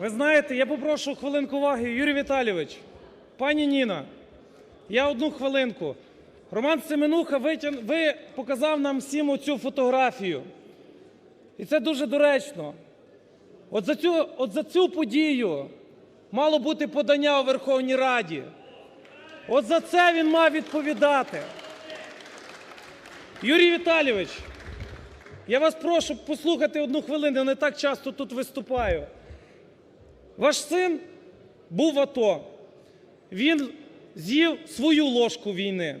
Ви знаєте, я попрошу хвилинку уваги. Юрій Віталійович, пані Ніна, я одну хвилинку. Роман Семенуха витяг... ви показав нам всім оцю фотографію. І це дуже доречно. От за цю, от за цю подію мало бути подання у Верховній Раді. От за це він мав відповідати. Юрій Віталійович, я вас прошу послухати одну хвилину, я не так часто тут виступаю. Ваш син був в АТО. Він з'їв свою ложку війни.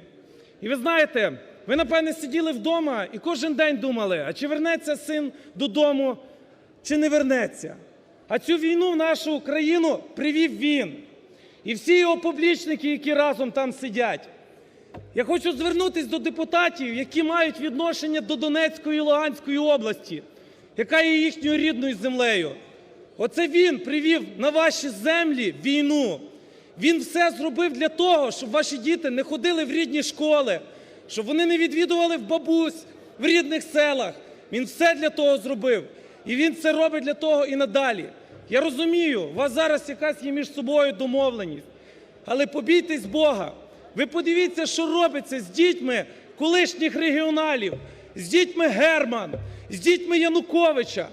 І ви знаєте, ви, напевне, сиділи вдома і кожен день думали, а чи вернеться син додому, чи не вернеться. А цю війну в нашу країну привів він. І всі його поплічники, які разом там сидять. Я хочу звернутися до депутатів, які мають відношення до Донецької і Луганської області, яка є їхньою рідною землею. Оце він привів на ваші землі війну. Він все зробив для того, щоб ваші діти не ходили в рідні школи, щоб вони не відвідували в бабусь в рідних селах. Він все для того зробив. І він це робить для того і надалі. Я розумію, у вас зараз якась є між собою домовленість. Але побійтесь Бога. Ви подивіться, що робиться з дітьми колишніх регіоналів, з дітьми Герман, з дітьми Януковича.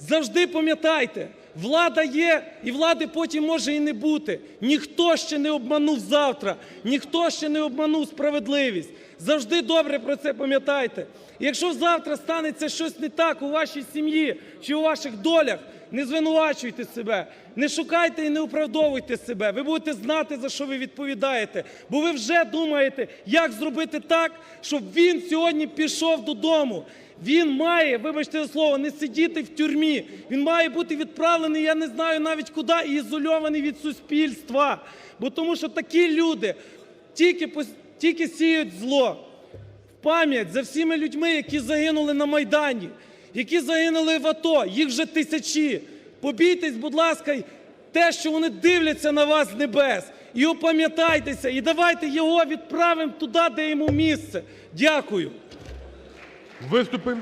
Завжди пам'ятайте, влада є і влади потім може і не бути. Ніхто ще не обманув завтра, ніхто ще не обманув справедливість. Завжди добре про це пам'ятайте. Якщо завтра станеться щось не так у вашій сім'ї чи у ваших долях, не звинувачуйте себе, не шукайте і не оправдовуйте себе. Ви будете знати, за що ви відповідаєте. Бо ви вже думаєте, як зробити так, щоб він сьогодні пішов додому. Він має, вибачте за слово, не сидіти в тюрмі. Він має бути відправлений, я не знаю навіть куди, і ізольований від суспільства. Бо тому що такі люди тільки, тільки сіють зло. В пам'ять за всіми людьми, які загинули на Майдані, які загинули в АТО, їх вже тисячі. Побійтесь, будь ласка, те, що вони дивляться на вас з небес. І опам'ятайтеся, і давайте його відправимо туди, де йому місце. Дякую. Виступи